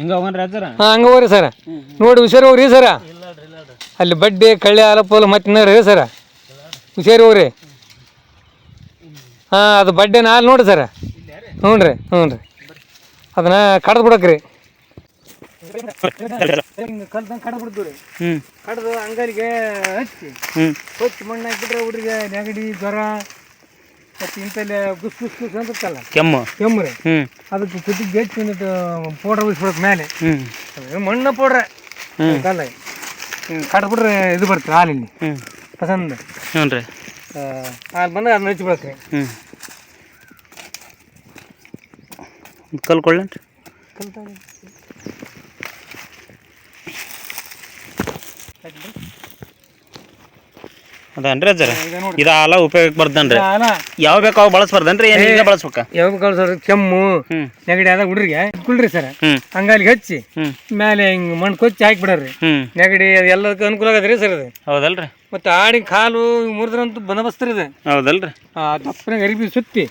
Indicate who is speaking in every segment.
Speaker 1: ಹಿಂಗ ಹೋಗನ್ರಿ ಅಜ್ಜಾರ
Speaker 2: ಹಾಂ ಹಂಗೆ ಹೋಗ್ರಿ ಸರ. ನೋಡಿ ಹುಷಾರು ಹೋಗ್ರಿ ಸರ. ಅಲ್ಲಿ ಬಡ್ಡಿ ಕಳ್ಳೆ ಆಲಪೋಲ ಮತ್ತೆ ಇನ್ನರಿ ಸರ. ಹುಷಾರು ಹೋಗ್ರಿ. ಹಾಂ ಅದು ಬಡ್ಡೆ ನಾಲ್ ನೋಡಿ ಸರ. ಹ್ಞೂ ರೀ ಹ್ಞೂ ರೀ ಅದನ್ನ ಕಡ್ದು ಬಿಡಕ್ರಿ ಕಲ್ತಂಗೆ ಕಡ್ದು ಬಿಡ್ತೀವಿ ಹೊಚ್ಚಿ. ಮಣ್ಣು ಹಾಕಿಬಿಟ್ರೆ ಹುಡುಗ ನೆಗಡಿ ಜ್ವರ ಮತ್ತು ಇಂಥಲ್ಲಿ ಗುಸ್ ಗುಸ್ ಗುಸ್ ಅಂತಲ್ಲ
Speaker 1: ಕೆಮ್ಮು
Speaker 2: ಕೆಮ್ಮು ರೀ
Speaker 1: ಹ್ಮ್
Speaker 2: ಅದಕ್ಕೆ ಕುದಿಗೆ ಹೆಚ್ಚಿ ಒಂದಿಟ್ಟು ಪೌಡ್ರ್ ಉಳಿಸ್ಬಿಡಕ್ಕೆ ಮೇಲೆ
Speaker 1: ಹ್ಮ್
Speaker 2: ಅದು ಮಣ್ಣು ಪೌಡ್ರೆ ಕಲ್ಲ ಹಿಂಗೆ ಕಡ್ಬಿಟ್ರೆ ಇದು ಬರ್ತದೆ ಹಾಲಿಲ್ಲಿ
Speaker 1: ಹ್ಮ್
Speaker 2: ಪಸಂದ್
Speaker 1: ಹ್ಞೂ ರೀ
Speaker 2: ಹಾಲು ಬಂದಾಗ ಅದನ್ನ ಹಚ್ಚಿ ಬಿಡಕ್ರಿ
Speaker 1: ಹ್ಮ್ ಕಲ್ಕೊಳ್ಳೇನ್ರಿ ಅದನ್ರಿ ಅಜ್ಜಾರ? ಇದು ಹಾಲ ಉಪಯೋಗಕ್ಕೆ ಬರ್ದನ್ರಿ. ಯಾವ ಬೇಕು ಅವು ಬಳಸ್ಬಾರ್ದನ್ರಿ? ಏನು ಈಗ
Speaker 2: ಯಾವ ಕಳ್ಸೋರು ಕೆಮ್ಮು ನೆಗಡಿ ಆದಾಗ ಹುಡ್ರಿಗೆ ಕುಳ್ರಿ ಸರ್. ಹಂಗಾಗಿ ಹಚ್ಚಿ ಮೇಲೆ ಹಿಂಗೆ ಮಣ್ಣು ಕೊಚ್ಚಿ ಹಾಕಿ
Speaker 1: ಬಿಡ್ರಿ
Speaker 2: ನೆಗಡಿ ಅದು ಎಲ್ಲದಕ್ಕೂ ಅನುಕೂಲ ಆಗದ್ರಿ ಸರ್ ಅದು.
Speaker 1: ಹೌದಲ್ರಿ.
Speaker 2: ಮತ್ತೆ ಆಡಿನ ಕಾಲು ಮುರಿದ್ರಂತೂ ಬಂದೋಬಸ್ತ್ ಇದೆ. ಅದು
Speaker 1: ಹೌದಲ್ರಿ.
Speaker 2: ಆ ದಪ್ಪನಾಗ ಅರಿಬಿ ಸುತ್ತಿ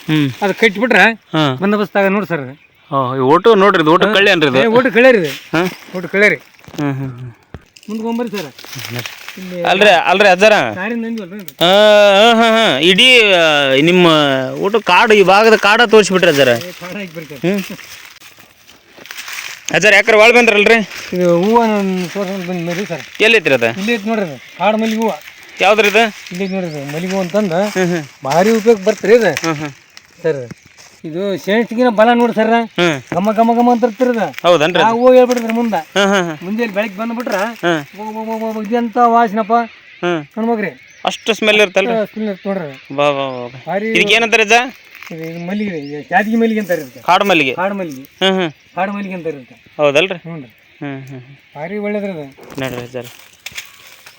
Speaker 1: ಅದ
Speaker 2: ಅದು ಕಟ್ಟಿಬಿಟ್ರೆ
Speaker 1: ನೋಡ್ರಿ
Speaker 2: ಬಂದೋಬಸ್ತ್ ಆಗ ನೋಡಿ ಸರ್ ಅದು
Speaker 1: ಓಟು ನೋಡ್ರಿ ಇದು ಓಟು ಕಳ್ಳಿ ಅನ್ರಿ
Speaker 2: ಓಟ ಊಟ ಕಳ್ಯಾರಿ ಊಟ ಕಳ್ಯಾರಿ ಮುಂದ್ಕೊಂಬರ್ರಿ ಸರ್.
Speaker 1: ಅಲ್ರಿ ಅಲ್ರಿ ಅಜ್ಜಾರ? ಹಾಂ ಹಾಂ ಹಾಂ ಇಡೀ ನಿಮ್ಮ ಊಟ ಕಾಡು ಈ ಭಾಗದ ಕಾಡ ತೋರಿಸ್ಬಿಟ್ರಿ ಅಜ್ಜಾರ. ಹ್ಞೂ ಅಜ್ಜಾರ ಯಾಕ್ರೆ ಒಳ ಬಂದ್ರಲ್ರಿ?
Speaker 2: ಇದು ಹೂವು ಬಂದು ಬಂದ್ರಿ ಸರ್.
Speaker 1: ಎಲ್ಲೈತ್ರಿ ಅದ?
Speaker 2: ಇಲ್ಲಿ ಐತಿ ನೋಡ್ರಿ ಕಾಡು ಮಲ್ಲಿಗೆ ಹೂವು.
Speaker 1: ಯಾವ್ದ್ರಿ ಇದು
Speaker 2: ಇಲ್ಲಿ ನೋಡ್ರಿ ಮಲ್ಲಿಗೆ ಹೂವು ಅಂತಂದು ಭಾರಿ ಉಪಯೋಗ ಬರ್ತೀರಿ ಇದು ಸರ್ ಇದು ಶೇಷ್ಟಿಗಿನ ಬಲ ನೋಡಿ ಸರ್ ಗಮ ಗಮ ಗಮ ಅಂತ ಇರ್ತಿರದ.
Speaker 1: ಹೌದನ್ರಿ?
Speaker 2: ಆ ಹೋಗಿ ಹೇಳ್ಬಿಡ್ರಿ ಮುಂದೆ. ಮುಂಜಾನೆ ಬೆಳಗ್ಗೆ ಬಂದ್ಬಿಟ್ರ ಇದೆಂತ ವಾಸನಪ್ಪ.
Speaker 1: ಹ್ಞೂ
Speaker 2: ನೋಡ್ಬೇಕ್ರಿ
Speaker 1: ಅಷ್ಟು ಸ್ಮೆಲ್ ಇರ್ತಲ್ಲ
Speaker 2: ಸ್ಮೆಲ್ ನೋಡ್ರಿ.
Speaker 1: ಬಾ ಬಾ.
Speaker 2: ಭಾರಿ
Speaker 1: ಇದಕ್ಕೆ ಏನಂತಾರೆ ಅಜ್ಜ
Speaker 2: ಮಲ್ಲಿಗೆ ರೀ ಜಾತಿಗೆ ಮಲ್ಲಿಗೆ ಅಂತ ಇರುತ್ತೆ
Speaker 1: ಕಾಡು ಮಲ್ಲಿಗೆ.
Speaker 2: ಕಾಡು ಮಲ್ಲಿಗೆ. ಕಾಡು ಮಲ್ಲಿಗೆ ಅಂತ ಇರುತ್ತೆ
Speaker 1: ಹೌದಲ್ರಿ?
Speaker 2: ಹ್ಞೂ ರೀ. ಭಾರಿ ಒಳ್ಳೇದ್ರಿ ಅದು.
Speaker 1: ನೋಡ್ರಿ ಅಜ್ಜಾರ.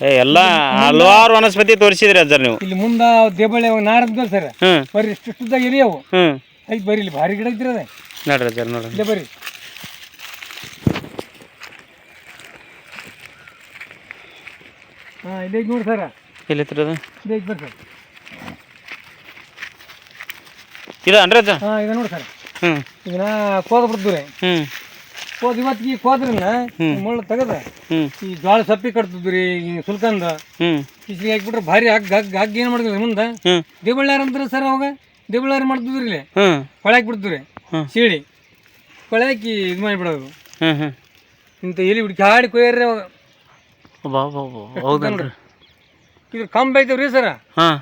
Speaker 1: ಏ ಎಲ್ಲ ಹಲವಾರು ವನಸ್ಪತಿ ತೋರಿಸಿದ್ರಿ ಅಜ್ಜ ನೀವು.
Speaker 2: ಇಲ್ಲಿ ಮುಂದೆ ದೇಬಳೆ ನಾರದ ಸರ್. ಬರೀ ಇಷ್ಟು ಅವು
Speaker 1: ಹ್ಞೂ
Speaker 2: ಐತಿ ಬರ್ರಿ ಇಲ್ಲಿ ಭಾರಿ ಗಿಡ ಐತ್ರಿ ಅದ
Speaker 1: ನೋಡ್ರಿ ಅಜ್ಜಾರ ನೋಡ್ರಿ.
Speaker 2: ಇಲ್ಲೇ ಬರ್ರಿ ಹಾಂ ಇಲ್ಲೇ ನೋಡ್ರಿ ನೋಡಿ ಸರ್.
Speaker 1: ಇಲ್ಲಿ ಅದು
Speaker 2: ಇಲ್ಲೇ ಐತಿ ಬರ್ರಿ ಸರ್.
Speaker 1: ಇದು ಅನ್ರಿ ಅಜ್ಜ
Speaker 2: ಹಾಂ ಇದು ನೋಡಿ ಸರ್.
Speaker 1: ಹ್ಞೂ
Speaker 2: ಇದನ್ನ ಕೋದ ಬಿಡ್ತೀವಿ ರೀ
Speaker 1: ಹ್ಞೂ
Speaker 2: ಕೋದ್ ಇವತ್ತಿಗೆ ಕೋದ್ರನ್ನ ಮುಳ್ಳು ತೆಗದ
Speaker 1: ಹ್ಞೂ
Speaker 2: ಈ ಜೋಳ ಸಪ್ಪಿ ಕಟ್ತಿದ್ವಿ ರೀ ಈ ಸುಲ್ಕಂದ
Speaker 1: ಹ್ಞೂ
Speaker 2: ಇಸ್ಲಿಗೆ ಹಾಕ್ಬಿಟ್ರೆ ಭಾರಿ ಹಗ್ಗ ಹಗ್ಗ ಹಗ್ಗ ಏನು ಮಾಡಿದ್ರಿ ಮುಂದೆ?
Speaker 1: ಹ್ಞೂ
Speaker 2: ದೇವಳ್ಳಾರ ಅಂತಾರೆ ಸರ್ ಅವಾಗ? ದೇಬಳ್ಳಾರ ಮಾಡ್ತಿದ್ರಿ ಇಲ್ಲಿ.
Speaker 1: ಹ್ಞೂ
Speaker 2: ಕೊಳೆ ಹಾಕ್ಬಿಡ್ತೀವಿ ರೀ
Speaker 1: ಹ್ಮ್.
Speaker 2: ಸೀಳಿ. ಕೊಳೆ ಹಾಕಿ ಇದು ಮಾಡಿಬಿಡೋದು.
Speaker 1: ಹ್ಞೂ ಹ್ಞೂ
Speaker 2: ಇಂಥ ಎಲ್ಲಿ ಬಿಡ್ಕಿ ಹಾಡಿ ಕೊಯ್ಯರ್ರಿ ಅವಾಗ.
Speaker 1: ಬಾ ಬಾ ಬಾ ಹೌದನ್ರಿ?
Speaker 2: ಇದ್ರ ಕಂಬ ಐತವ್ರಿ ಸರ್?
Speaker 1: ಹಾಂ.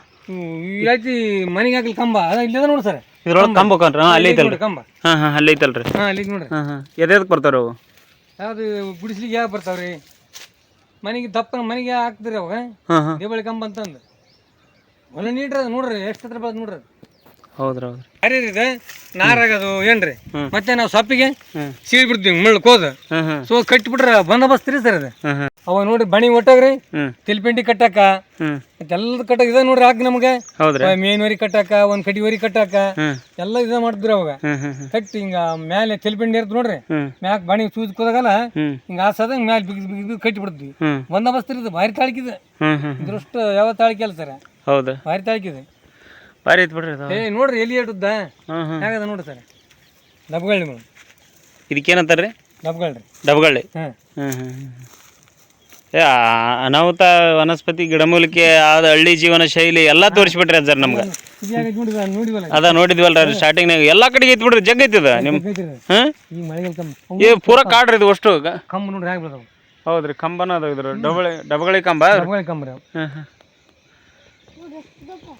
Speaker 2: ಯಾತಿ ಮನೆಗೆ ಹಾಕಲಿ ಕಂಬ. ಅದ ಇಲ್ಲದ ನೋಡಿ ಸರ್.
Speaker 1: ಇದ್ರೊಳಗೆ ಕಂಬಕನ್ರಿ ಹಾಂ ಅಲ್ಲಿ ಐತಲ್ರಿ.
Speaker 2: ಕಂಬ.
Speaker 1: ಹಾಂ ಹಾಂ ಅಲ್ಲಿ ಐತಲ್ರಿ.
Speaker 2: ಹಾಂ ಅಲ್ಲಿ ನೋಡ್ರಿ.
Speaker 1: ಹಾಂ ಹಾಂ. ಎದಕ್ಕೆ ಬರ್ತಾರ ಅವು?
Speaker 2: ಯಾವ್ದು ಗುಡಿಸ್ಲಿಕ್ಕೆ ಯಾವ ಬರ್ತಾವ್ರಿ? ಮನೆಗೆ ದಪ್ಪನ ಮನೆಗೆ ಹಾಕ್ತೀರಿ ಅವಾಗ
Speaker 1: ಹಾಂ ಹಾಂ.
Speaker 2: ದೇಬಳಿ ಕಂಬ ಅಂತಂದು ಹೊಲ ನೀಡ್ರಿ ಅದು ನೋಡ್ರಿ ಎಷ್ಟು ಹತ್ರ ಬರ್ತದೆ ನೋಡ್ರಿ
Speaker 1: ಹೌದ್ರಿ ಹೌದ್ರಿ
Speaker 2: ಅರಿ ಇದೆ ನಾರಾಗದು ಏನ್ರಿ. ಮತ್ತೆ ನಾವು ಸೊಪ್ಪಿಗೆ ಸೀಳ್ ಬಿಡ್ತೀವಿ ಮುಳ್ಳು ಕೋದ. ಸೊ ಕಟ್ಟಿಬಿಟ್ರೆ ಬಂದೋಬಸ್ತ್ ರೀ ಸರ್ ಅದು.
Speaker 1: ಅವ
Speaker 2: ನೋಡ್ರಿ ನೋಡಿ ಬಣಿ ಒಟ್ಟಾಗ್ರಿ ತಿಲ್ಪಿಂಡಿ ಕಟ್ಟಾಕ. ಎಲ್ಲದ ಕಟ್ಟಾಕ ಇದೆ ನೋಡ್ರಿ ಹಾಕಿ ನಮಗೆ.
Speaker 1: ಮೇನ್
Speaker 2: ವರಿ ಕಟ್ಟಾಕ ಒಂದ್ ಕಡಿ ವರಿ
Speaker 1: ಕಟ್ಟಾಕ.
Speaker 2: ಎಲ್ಲ ಇದ ಮಾಡಿದ್ರಿ ಅವಾಗ. ಕಟ್ಟಿ ಹಿಂಗ ಮೇಲೆ ತಿಲ್ಪಿಂಡಿ ಇರ್ತ ನೋಡ್ರಿ. ಮ್ಯಾಕ್ ಬಣಿ ಸೂಜ್ ಕೂದಾಗಲ್ಲ ಹಿಂಗ ಆಸದ ಮ್ಯಾಲ ಬಿಗಿ ಕಟ್ಟಿ ಬಿಡ್ತೀವಿ
Speaker 1: ಹ್ಞೂ
Speaker 2: ಬಂದೋಬಸ್ತ್ ರೀ ಇದು ಭಾರಿ ತಾಳ್ಕಿದೆ ಇದ್ರಷ್ಟು ಯಾವ ತಾಳ್ಕಿ ಅಲ್ಲ ಸರ್.
Speaker 1: ಹೌದು.
Speaker 2: ಭಾರಿ ತಾಳ್ಕಿದೆ
Speaker 1: ಭಾರಿ ಐತೆ ಬಿಡ್ರಿ
Speaker 2: ಏ ನೋಡ್ರಿ ಎಲ್ಲಿ ಇಟ್ಟುದ್ದ ಹೇಗದ ನೋಡ್ರಿ ಸರ್? ಡಬ್ಗಳ್ಳಿ
Speaker 1: ಇದಕ್ಕೇನಂತಾರೆ ರೀ
Speaker 2: ದಬ್ಗಳ್ರಿ
Speaker 1: ಡಬ್ಗಳ್ಳಿ
Speaker 2: ಹಾಂ.
Speaker 1: ಹ್ಞೂ ಹ್ಞೂ ಏ ಆ- ಅನಾಹುತ ವನಸ್ಪತಿ ಗಿಡಮೂಲಿಕೆ ಆದ ಹಳ್ಳಿ ಜೀವನ ಶೈಲಿ ಎಲ್ಲ ತೋರಿಸ್ಬಿಟ್ರಿ ಸರ್ ನಮ್ಗೆ.
Speaker 2: ಅದ ನೋಡಿ ನೋಡಿವಲ್ಲ
Speaker 1: ಅದ ನೋಡಿದ್ವಲ್ರಿ ಸ್ಟಾರ್ಟಿಂಗ್ನಾಗ ಎಲ್ಲ ಕಡೆಗೆ ಐತಿ ಬಿಡ್ರಿ ಜಗ್ ಐತಿ ಇದು. ನಿಮ್ಮ
Speaker 2: ಬೇಕ್ರಿ
Speaker 1: ಹಾಂ
Speaker 2: ಈ ಮಳೆಗಾಲ ಕಮ್ಮ.
Speaker 1: ಏ ಪೂರ ಕಾಡ್ರಿ ಇದು ಅಷ್ಟು.
Speaker 2: ಕಂಬ ನೋಡ್ರಿ
Speaker 1: ಹೌದ್ರಿ ಕಂಬನ ಅದ ಇದ್ರ ಡಬಳಿ ಡಬಗಳಿ ಕಂಬ?
Speaker 2: ಅವು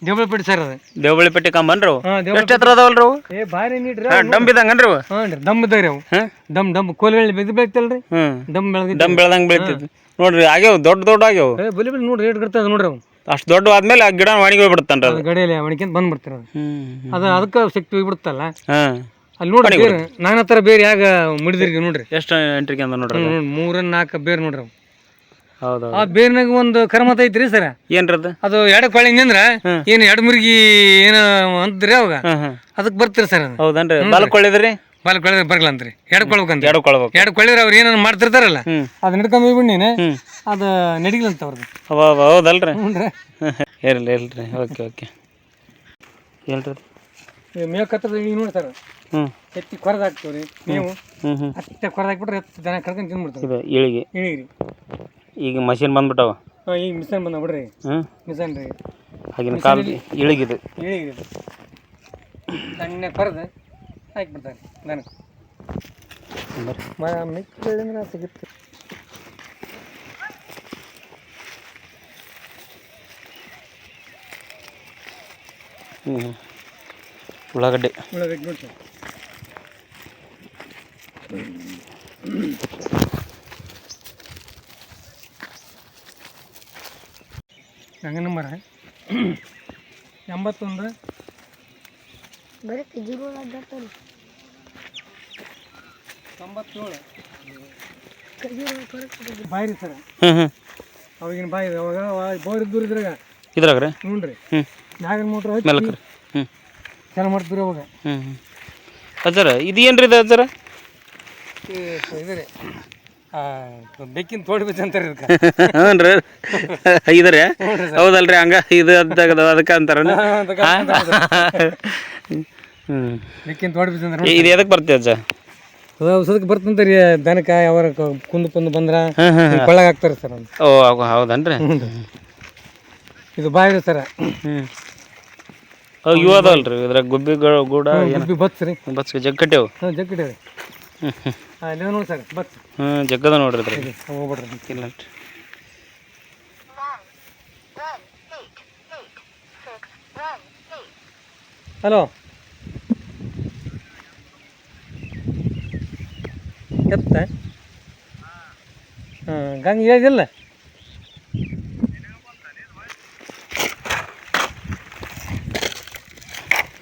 Speaker 2: ದೇವಳ ಪೇಟೆ ಸರ್ ಅದು.
Speaker 1: ದೇವಬಳಿ ಪಟ್ಟಿ ಕಂಬನ್ರಿ? ಅವು
Speaker 2: ಹಾಂ
Speaker 1: ಎಷ್ಟು ಎತ್ತರ ಅದಾವಲ್ರಿ? ಅವು
Speaker 2: ಏ ಭಾರಿ ನೀಡ್ರಿ
Speaker 1: ಹಾಂ ಡಂಬ್ ಇದಂಗನ್ರಿ ಅವು
Speaker 2: ಹಾಂ ರೀ ದಮ್ ಇದ್ದಾವ್ರಿ ಅವು.
Speaker 1: ಹಾಂ?
Speaker 2: ದಮ್ ಡಮ್ ಕೋಲ್ಗಳು ಬೆದ್ದು ಬೇಕ್ತಲ್ರಿ
Speaker 1: ಹ್ಞೂ
Speaker 2: ದಮ್ ಬೆಳಗ್ಗೆ
Speaker 1: ಡಂಬ್ ಬೆಳ್ದಂಗೆ ಬೀಳ್ತೈತಿ ನೋಡ್ರಿ ಆಗ್ಯಾವ ದೊಡ್ಡ ದೊಡ್ಡ ಆಗ್ಯಾವ.
Speaker 2: ಏ ಬಲಿ ಬಲಿ ನೋಡ್ರಿ ರೇಟ್ ಕಟ್ತದ ನೋಡ್ರಿ ಅವು.
Speaker 1: ಅಷ್ಟು ದೊಡ್ಡ ಆದ್ಮೇಲೆ ಆ ಗಿಡ ಒಣಗಿ ಹೋಗ್ಬಿಡುತ್ತನ್ರಿ ಅದು.
Speaker 2: ಅದು ಗಡಿಯಲ್ಲಿ ಒಣಕ್ಯಂತ ಬಂದ್ಬಿಡ್ತೀರ ಅದು.
Speaker 1: ಹ್ಞೂ
Speaker 2: ಅದು ಅದಕ್ಕೆ ಶಕ್ತಿ ಹೋಗ್ಬಿಡ್ತಲ್ಲ.
Speaker 1: ಹಾಂ.
Speaker 2: ಅಲ್ಲಿ ನೋಡ್ರಿ ಬೇರೆ ನಾನಾ ಥರ ಬೇರೆ ಯಾಗ ಮುಡಿದಿರಿ ನೋಡ್ರಿ.
Speaker 1: ಎಷ್ಟು ಎಂಟ್ರಿಗೆ ಅಂತ ನೋಡ್ರಿ ಅದು?
Speaker 2: ನೋಡ್ರಿ ನಾಲ್ಕು ಬೇರೆ ನೋಡ್ರಿ ಅವು. ಆ ಬೇರ್ನಾಗ ಒಂದು ಕರ್ಮತ ಐತ್ರಿ ಸರ್?
Speaker 1: ಏನ್ರದ ಅದು
Speaker 2: ಅದು ಎಡ ನಿಂದ್ರ ಅಂದ್ರ ಏನು ಎಡ ಮುರುಗಿ ಏನು ಅಂತೀರಿ ಅವಾಗ? ಅದಕ್ ಬರ್ತೀರಿ ಸರ್
Speaker 1: ಹೌದನ್ರಿ? ಬಾಲ ಕೊಳ್ಳಿದ್ರಿ
Speaker 2: ಬಾಲ್ ಕೊಳ್ಳಿದ್ರೆ ಬರ್ಲ ಅಂತ್ರಿ ಎಡ್ಕೊಳ್ಬೇಕಂತ
Speaker 1: ಎಡ್ಕೊಳ್ಬೇಕು
Speaker 2: ಎಡ್ ಕೊಳ್ಳಿದ್ರೆ ಅವ್ರು ಏನೇನು ಮಾಡ್ತಿರ್ತಾರಲ್ಲ? ಅದ್ ನಡ್ಕೊಂಡ್ ಹೋಗ್ಬಿಡ್ ನೀನು. ಅದ ಅಂತ ಅವ್ರದ್ದು
Speaker 1: ಅವ ಅವ ಹೌದಲ್ರಿ? ಇರ್ಲಿ ಇಲ್ರಿ ಓಕೆ ಓಕೆ. ಹೇಳ್ರಿ
Speaker 2: ಮೇವ್ ಕತ್ತದ ಈಗ ನೋಡಿ ಸರ್.
Speaker 1: ಹ್ಞೂ
Speaker 2: ಎತ್ತಿ ಕೊರದು ಹಾಕ್ತೀವಿ ರೀ ನೀವು ಅಷ್ಟೇ ಕೊರದು ಹಾಕ್ಬಿಟ್ರೆ ಎತ್ತು ದನ ಕರ್ಕೊಂಡು ತಿಂದ್ಬಿಡ್ತಾವೆ
Speaker 1: ಇದು ಇಳಿಗೆ.
Speaker 2: ಇಳಿಗ್ರಿ.
Speaker 1: ಈಗ ಮಷಿನ್ ಬಂದ್ಬಿಟ್ಟವ.
Speaker 2: ಹಾಂ ಈಗ ಮಿಷನ್ ಬಂದ ಬಿಡ್ರಿ.
Speaker 1: ಹ್ಞೂ
Speaker 2: ಮಿಷನ್ ರೀ.
Speaker 1: ಆಗಿನ ಕಾಲ ಇಳಿಗಿದೆ.
Speaker 2: ಇಳಿಗಿದೆ. ಸಣ್ಣ ಕರೆದು ಹಾಕ್ಬಿಡ್ತಾರೆ ಮ ಮಿಕ್ಕಿದ್ರೆ ಸಿಗುತ್ತೆ.
Speaker 1: ಹ್ಞೂ ಉಳ್ಳಾಗಡ್ಡೆ.
Speaker 2: ಉಳ್ಳಾಗಡ್ಡಿ ನೋಡಿ ಸರ್ ಮರ ಎಂಬತ್ತೊಂದು.
Speaker 3: ಬರೀ ಖಜೂರು ಬರ್ತಾನೆ
Speaker 2: ತೊಂಬತ್ತೇಳು. ಬಾಯಿ ರೀ ಸರ್. ಅವಾಗಿನ ಬಾಯಿ ಅವಾಗ ಬೋರ್ ಇದ್ದೂರು ಇದ್ರಾಗ.
Speaker 1: ಇದ್ರಾಗ ರೀ?
Speaker 2: ಹ್ಞೂ ರೀ
Speaker 1: ಹ್ಞೂ
Speaker 2: ಮ್ಯಾಗಿನ ಮೋಟ್ರ್
Speaker 1: ಹ್ಞೂ
Speaker 2: ಚೆನ್ನಾಗಿ ಮಾಡ್ತೀರಿ ಅವಾಗ.
Speaker 1: ಹ್ಞೂ ಹ್ಞೂ ಅಜ್ಜರ ಇದು ಏನು ರೀ ಇದು ಅಜ್ಜರ?
Speaker 2: ಇದು ರೀ. ಬೆಕ್ಕಿನ ತೋಡ್ಬೇಕು ಅಂತಾರೆ
Speaker 1: ಹ್ಞೂ ರೀ ಇದ್ರಿ ಹೌದಲ್ರಿ ಹಂಗ ಇದು ಅದಾಗ ಅದಕ್ಕೆ ಅಂತಾರ
Speaker 2: ಬೆಕ್ಕಿನ ತೋಡ್ಬೇಕು ಅಂದ್ರೆ
Speaker 1: ಇದು ಎದಕ್ಕೆ ಬರ್ತೀವಿ ಅಜ್ಜ?
Speaker 2: ಔಷಧಕ್ಕೆ ಬರ್ತಂತ ರೀ ದನಕ ಯಾವಾರ ಕುಂದು ಕುಂದು ಬಂದ್ರ ಕೊಳ್ಳಾಗ ಹಾಕ್ತಾರೆ ಸರ್
Speaker 1: ಓ ಹೌದನ್ರಿ?
Speaker 2: ಇದು ಬಾಯಿ ಸರ.
Speaker 1: ಹ್ಞೂ ಇವು ಅದಾವಲ್ರಿ ಇದ್ರಾಗ ಗುಬ್ಬಿಗಳು ಗೂಡ
Speaker 2: ಗುಬ್ಬಿ ಬತ್ಸ್ ರೀ.
Speaker 1: ಬಸ್ ಜಗ್ ಕಟ್ಟ್ಯಾವ
Speaker 2: ಹಾಂ ಜಗ್ಗಿಡೆ ರೀ
Speaker 1: ಹ್ಞೂ ಹ್ಞೂ
Speaker 2: ಅಲ್ಲಿ ನೋಡಿ ಸರ್ ಬಟ್
Speaker 1: ಹಾಂ ಜಗ್ಗದ ನೋಡ್ರಿ ಇದ್ರಾಗ
Speaker 2: ಹೋಗ್ಬಿಡ್ರಿ
Speaker 1: ಇಲ್ಲ
Speaker 2: ಹಲೋ. ಎತ್ತ? ಹಾಂ ಗಂಗೆ ಹೇಳಿದಿಲ್ಲ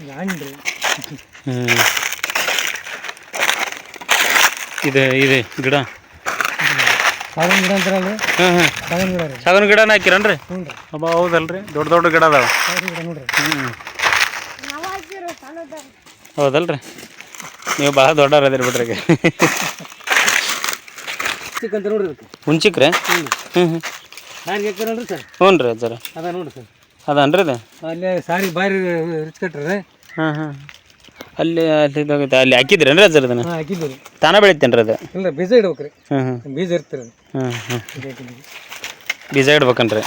Speaker 2: ಗಾಂಡ್ರಿ
Speaker 1: ಹ್ಞೂ ಇದೆ ಇದೆ ಗಿಡ.
Speaker 2: ಸಾಗನ್ ಗಿಡ ಅಂತಾರಲ್ಲ
Speaker 1: ಹಾಂ ಹಾಂ
Speaker 2: ಸಾಗನ್ ಗಿಡ ರೀ.
Speaker 1: ಸಾಗನ ಗಿಡನ ಹಾಕಿರನ್ರಿ?
Speaker 2: ಹ್ಞೂ ರೀ.
Speaker 1: ಅಬ್ಬ ಹೌದಲ್ರಿ? ದೊಡ್ಡ ದೊಡ್ಡ ಗಿಡ ಅದಾವ.
Speaker 2: ಸಾಗನ್ ಗಿಡ ನೋಡ್ರಿ.
Speaker 1: ಹ್ಞೂ ಹೌದಲ್ರಿ? ನೀವು ಭಾಳ ದೊಡ್ಡವ್ರು ಅದಿರಿ ಬಿಡ್ರಿ ಈಗ.
Speaker 2: ಚಿಕ್ಕಂತ ನೋಡ್ರಿ ಹ್ಞೂ
Speaker 1: ಹುಂಚಿಕ್ರಿ?
Speaker 2: ಹ್ಞೂ
Speaker 1: ಹ್ಞೂ ಹ್ಞೂ
Speaker 2: ಹ್ಞೂ ಸರ್.
Speaker 1: ಹ್ಞೂ ರೀ ಹ್ಞೂ
Speaker 2: ಅದ ನೋಡ್ರಿ ಸರ್.
Speaker 1: ಹ್ಞೂ ಇದು
Speaker 2: ಅಲ್ಲೇ ಹ್ಞೂ ಬಾರಿ ರಿಚ್ ಹ್ಞೂ
Speaker 1: ಹಾಂ ಹಾಂ ಅಲ್ಲಿ ಅಲ್ಲಿ ಇದಾಗೈತೆ ಅಲ್ಲಿ ಹಾಕಿದ್ರೇನ್ರಿ ಅಜ್ಜರ ಇದನ್ನ
Speaker 2: ಹಾಂ ಹಾಕಿದ್ದೀವಿ ರೀ.
Speaker 1: ತಾನ ಬೆಳಿತೇನ್ರಿ ಅದು?
Speaker 2: ಇಲ್ಲ ಬೀಜ ಇಡ್ಬೇಕ್ರಿ.
Speaker 1: ಹ್ಞೂ ಹ್ಞೂ
Speaker 2: ಬೀಜ ಇರ್ತೀರಿ
Speaker 1: ಹ್ಞೂ ಹ್ಞೂ
Speaker 2: ಬೀಜ ಹಾಕಿದ್ದೀವಿ.
Speaker 1: ಬೀಜ ಇಡ್ಬೇಕನ್ರಿ.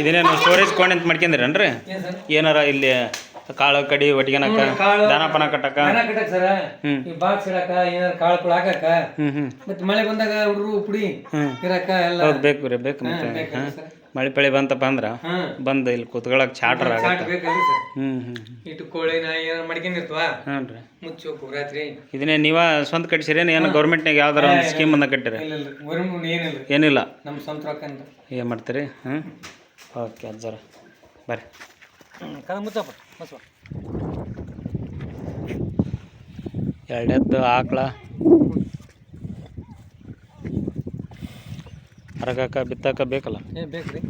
Speaker 1: ಇದನ್ನೇನು ಸ್ಟೋರೇಜ್ ಕೊಂಡು ಅಂತ ಮಾಡ್ಕೊಂಡ್ರೇನ್ರಿ
Speaker 2: ಏನ್
Speaker 1: ಏನಾರ ಇಲ್ಲಿ ಕಾಳು ಕಡಿ ಒಟ್ಟಿಗೆನಕ
Speaker 2: ಕಾಳು-
Speaker 1: ದನ ಪನ ಕಟ್ಟಕ?
Speaker 2: ದನ ಕಟ್ಟಕ್ ಸರ
Speaker 1: ಹ್ಮ್.
Speaker 2: ಈ ಬಾಕ್ಸ್ ಇಡಕ ಏನಾರ ಕಾಳು ಕುಳ ಹಾಕಕ?
Speaker 1: ಹ್ಞೂ ಹ್ಞೂ
Speaker 2: ಮತ್ತೆ ಮಳೆ ಬಂದಾಗ ಹುಡುಗರು ಪುಡಿ
Speaker 1: ಇರಕ
Speaker 2: ಇರಾಕ ಎಲ್ಲ?
Speaker 1: ಹೌದು ಬೇಕು ರೀ ಬೇಕು ಮತ್ತೆ. ಹಾಂ
Speaker 2: ಸರ್.
Speaker 1: ಮಳೆ ಪಳಿ ಬಂತಪ್ಪ ಅಂದ್ರೆ
Speaker 2: ಹಾಂ.
Speaker 1: ಬಂದು ಇಲ್ಲಿ ಕೂತ್ಕೊಳ್ಳೋಕೆ ಚಾಟ್ರ್
Speaker 2: ಚಾಟ್
Speaker 1: ಆಗತ್ತೆ.
Speaker 2: ಬೇಕಲ್ರಿ ಸರ್.
Speaker 1: ಹ್ಞೂ ಹ್ಞೂ
Speaker 2: ಇಟ್ಟು ಕೋಳಿ ನಾಯಿ ಏನಾರ ಮಡ್ಕೊಂಡಿರ್ತವ
Speaker 1: ಹ್ಞೂ ರೀ.
Speaker 2: ಮುಚ್ಚಿ ಹೋಗು ರಾತ್ರಿ
Speaker 1: ಇದನ್ನೇ ನೀವ ಸ್ವಂತ ಕಟ್ಸಿರೇನು ಏನು ಗೌರ್ಮೆಂಟ್ನಾಗ ಯಾವ್ದಾರ ಒಂದು ಸ್ಕೀಮ್ ಅನ್ನ ಕಟ್ಟಿರಿ.
Speaker 2: ಇಲ್ಲ ಇಲ್ಲ. ಗೌರ್ಮೆಂಟ್ ಏನಿಲ್ಲ.
Speaker 1: ಏನಿಲ್ಲ.
Speaker 2: ನಮ್ಮ ಸ್ವಂತ ರೊಕ್ಕ ಅಂತ.
Speaker 1: ಏನು ಮಾಡ್ತೀರಿ? ಹ್ಞೂ ಓಕೆ ಅಜ್ಜರ. ಬರ್ರಿ.
Speaker 2: ಕದ ಮುಚ್ಚಪ್ಪ ಮುಚ್ಚ
Speaker 1: ಎರಡೆದ್ದು ಆಕಳ. ಹರಗಾಕ ಬಿತ್ತಾಕ ಬೇಕಲ್ಲ?
Speaker 2: ಏ ಬೇಕ್ರಿ.